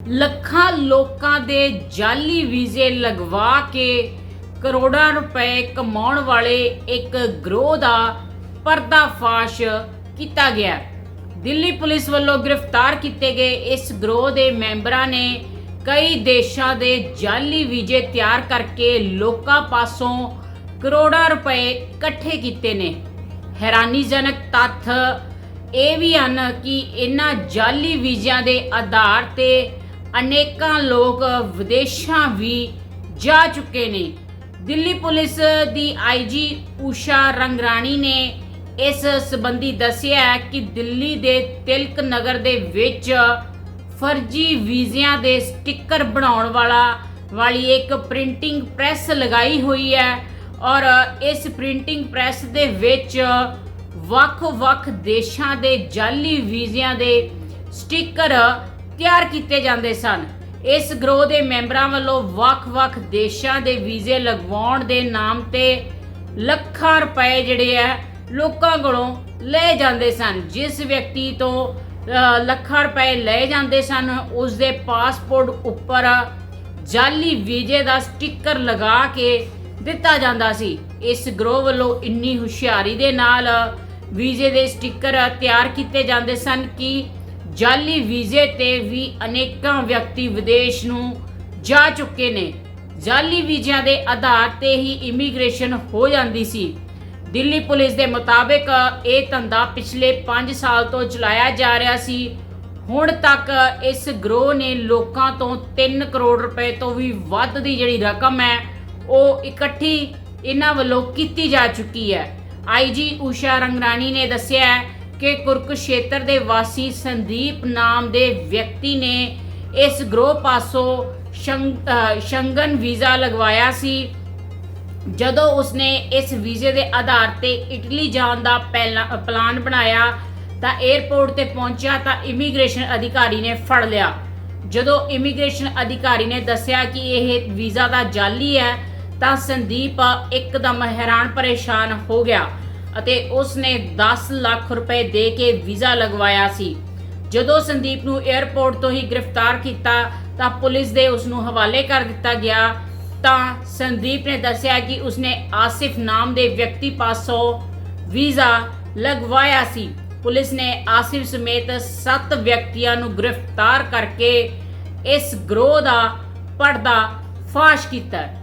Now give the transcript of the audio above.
ਲੱਖਾਂ ਲੋਕਾਂ ਦੇ ਜਾਲੀ ਵੀਜ਼ੇ ਲਗਵਾ ਕੇ ਕਰੋੜਾਂ ਰੁਪਏ ਕਮਾਉਣ ਵਾਲੇ ਇੱਕ ਗਰੋਹ ਦਾ ਪਰਦਾਫਾਸ਼ ਕੀਤਾ ਗਿਆ। ਦਿੱਲੀ ਪੁਲਿਸ ਵੱਲੋਂ ਗ੍ਰਿਫਤਾਰ ਕੀਤੇ ਗਏ ਇਸ ਗਰੋਹ ਦੇ ਮੈਂਬਰਾਂ ਨੇ ਕਈ ਦੇਸ਼ਾਂ ਦੇ ਜਾਲੀ ਵੀਜ਼ੇ ਤਿਆਰ ਕਰਕੇ ਲੋਕਾਂ ਪਾਸੋਂ ਕਰੋੜਾਂ ਰੁਪਏ ਇਕੱਠੇ ਕੀਤੇ ਨੇ। ਹੈਰਾਨੀਜਨਕ ਤੱਥ ਇਹ ਵੀ ਹਨ ਕਿ ਇਹਨਾਂ ਜਾਲੀ ਵੀਜ਼ਿਆਂ ਦੇ ਆਧਾਰ ਤੇ ਅਨੇਕਾਂ ਲੋਕ ਵਿਦੇਸ਼ਾਂ ਵੀ ਜਾ ਚੁੱਕੇ ਨੇ। ਦਿੱਲੀ ਪੁਲਿਸ ਦੀ ਆਈਜੀ ਊਸ਼ਾ ਰੰਗਰਾਣੀ ਨੇ ਇਸ ਸੰਬੰਧੀ ਦੱਸਿਆ ਕਿ ਦਿੱਲੀ ਦੇ ਤਿਲਕ ਨਗਰ ਦੇ ਵਿੱਚ ਫਰਜ਼ੀ ਵੀਜ਼ਿਆਂ ਦੇ ਸਟicker ਬਣਾਉਣ ਵਾਲਾ ਵਾਲੀ ਇੱਕ ਪ੍ਰਿੰਟਿੰਗ ਪ੍ਰੈਸ ਲਗਾਈ ਹੋਈ ਹੈ ਔਰ ਇਸ ਪ੍ਰਿੰਟਿੰਗ ਪ੍ਰੈਸ ਦੇ ਵਿੱਚ ਵੱਖ-ਵੱਖ ਦੇਸ਼ਾਂ ਦੇ ਜਾਲੀ ਵੀਜ਼ਿਆਂ ਦੇ ਸਟicker ਤਿਆਰ ਕੀਤੇ ਜਾਂਦੇ ਸਨ। ਇਸ ਗਰੋਹ ਦੇ ਮੈਂਬਰਾਂ ਵੱਲੋਂ ਵੱਖ-ਵੱਖ ਦੇਸ਼ਾਂ ਦੇ ਵੀਜ਼ੇ ਲਗਵਾਉਣ ਦੇ ਨਾਮ ਤੇ ਲੱਖਾਂ ਰੁਪਏ ਜਿਹੜੇ ਆ, ਲੋਕਾਂ ਕੋਲੋਂ ਲਏ ਜਾਂਦੇ ਸਨ। ਜਿਸ ਵਿਅਕਤੀ ਤੋਂ ਲੱਖਾਂ ਰੁਪਏ ਲਏ ਜਾਂਦੇ ਸਨ ਉਸ ਦੇ ਪਾਸਪੋਰਟ ਉੱਪਰ ਜਾਲੀ ਵੀਜ਼ੇ ਦਾ ਸਟicker ਲਗਾ ਕੇ ਦਿੱਤਾ ਜਾਂਦਾ ਸੀ। ਇਸ ਗਰੋਹ ਵੱਲੋਂ ਇੰਨੀ ਹੁਸ਼ਿਆਰੀ ਦੇ ਨਾਲ ਵੀਜ਼ੇ ਦੇ ਸਟicker ਤਿਆਰ ਕੀਤੇ ਜਾਂਦੇ ਸਨ ਕਿ ਜਾਲੀ ਵੀਜ਼ੇ ਤੇ ਵੀ ਅਨੇਕਾਂ ਵਿਅਕਤੀ ਵਿਦੇਸ਼ ਨੂੰ ਜਾ ਚੁੱਕੇ ਨੇ। ਜਾਲੀ ਵੀਜ਼ਿਆਂ ਦੇ ਆਧਾਰ ਤੇ ਹੀ ਇਮੀਗ੍ਰੇਸ਼ਨ ਹੋ ਜਾਂਦੀ ਸੀ। ਦਿੱਲੀ ਪੁਲਿਸ ਦੇ ਮੁਤਾਬਕ ਇਹ ਧੰਦਾ ਪਿਛਲੇ 5 ਸਾਲ ਤੋਂ ਚਲਾਇਆ ਜਾ ਰਿਹਾ ਸੀ। ਹੁਣ ਤੱਕ ਇਸ ਗਰੋਹ ਨੇ ਲੋਕਾਂ ਤੋਂ 3 ਕਰੋੜ ਰੁਪਏ ਤੋਂ ਵੀ ਵੱਧ ਦੀ ਜਿਹੜੀ ਰਕਮ ਹੈ, ਉਹ ਇਕੱਠੀ ਇਹਨਾਂ ਵੱਲੋਂ ਕੀਤੀ ਜਾ ਚੁੱਕੀ ਹੈ। ਆਈਜੀ ਊਸ਼ਾ ਰੰਗਰਾਣੀ ਨੇ ਦੱਸਿਆ ਹੈ ਕਿ ਕੁਰਕਸ਼ੇਤਰ ਦੇ ਵਾਸੀ ਸੰਦੀਪ ਨਾਮ ਦੇ ਵਿਅਕਤੀ ਨੇ ਇਸ ਗਰੋਹ ਪਾਸੋਂ ਸ਼ੰਗ- ਸ਼ੰਗਨ ਵੀਜ਼ਾ ਲਗਵਾਇਆ ਸੀ। ਜਦੋਂ ਉਸਨੇ ਇਸ ਵੀਜ਼ੇ ਦੇ ਆਧਾਰ ਤੇ ਇਟਲੀ ਜਾਣ ਦਾ ਪਹਿਲਾ ਪਲਾਨ ਬਣਾਇਆ, ਤਾਂ 에ਅਰਪੋਰਟ ਤੇ ਪਹੁੰਚਿਆ ਤਾਂ ਇਮੀਗ੍ਰੇਸ਼ਨ ਅਧਿਕਾਰੀ ਨੇ ਫੜ ਲਿਆ। ਜਦੋਂ ਇਮੀਗ੍ਰੇਸ਼ਨ ਅਧਿਕਾਰੀ ਨੇ ਦੱਸਿਆ ਕਿ ਇਹ ਵੀਜ਼ਾ ਦਾ ਜਾਲੀ ਹੈ, ਤਾਂ ਸੰਦੀਪ ਇੱਕਦਮ ਹੈਰਾਨ ਪਰੇਸ਼ਾਨ ਹੋ ਗਿਆ। ਅਤੇ ਉਸ ਨੇ 10 ਲੱਖ ਰੁਪਏ ਦੇ ਕੇ ਵੀਜ਼ਾ ਲਗਵਾਇਆ ਸੀ। ਜਦੋਂ ਸੰਦੀਪ ਨੂੰ 에ਅਰਪੋਰਟ ਤੋਂ ਹੀ ਗ੍ਰਿਫਤਾਰ ਕੀਤਾ, ਤਾਂ ਪੁਲਿਸ ਦੇ ਉਸ ਨੂੰ ਹਵਾਲੇ ਕਰ ਦਿੱਤਾ ਗਿਆ। ਤਾਂ ਸੰਦੀਪ ਨੇ ਦੱਸਿਆ ਕਿ ਉਸਨੇ ਆਸਿਫ ਨਾਮ ਦੇ ਵਿਅਕਤੀ ਪਾਸੋਂ ਵੀਜ਼ਾ ਲਗਵਾਇਆ ਸੀ। ਪੁਲਿਸ ਨੇ ਆਸਿਫ ਸਮੇਤ 7 ਵਿਅਕਤੀਆਂ ਨੂੰ ਗ੍ਰਿਫਤਾਰ ਕਰਕੇ ਇਸ ਗਰੋਹ ਦਾ ਪਰਦਾ ਫਾਸ਼ ਕੀਤਾ।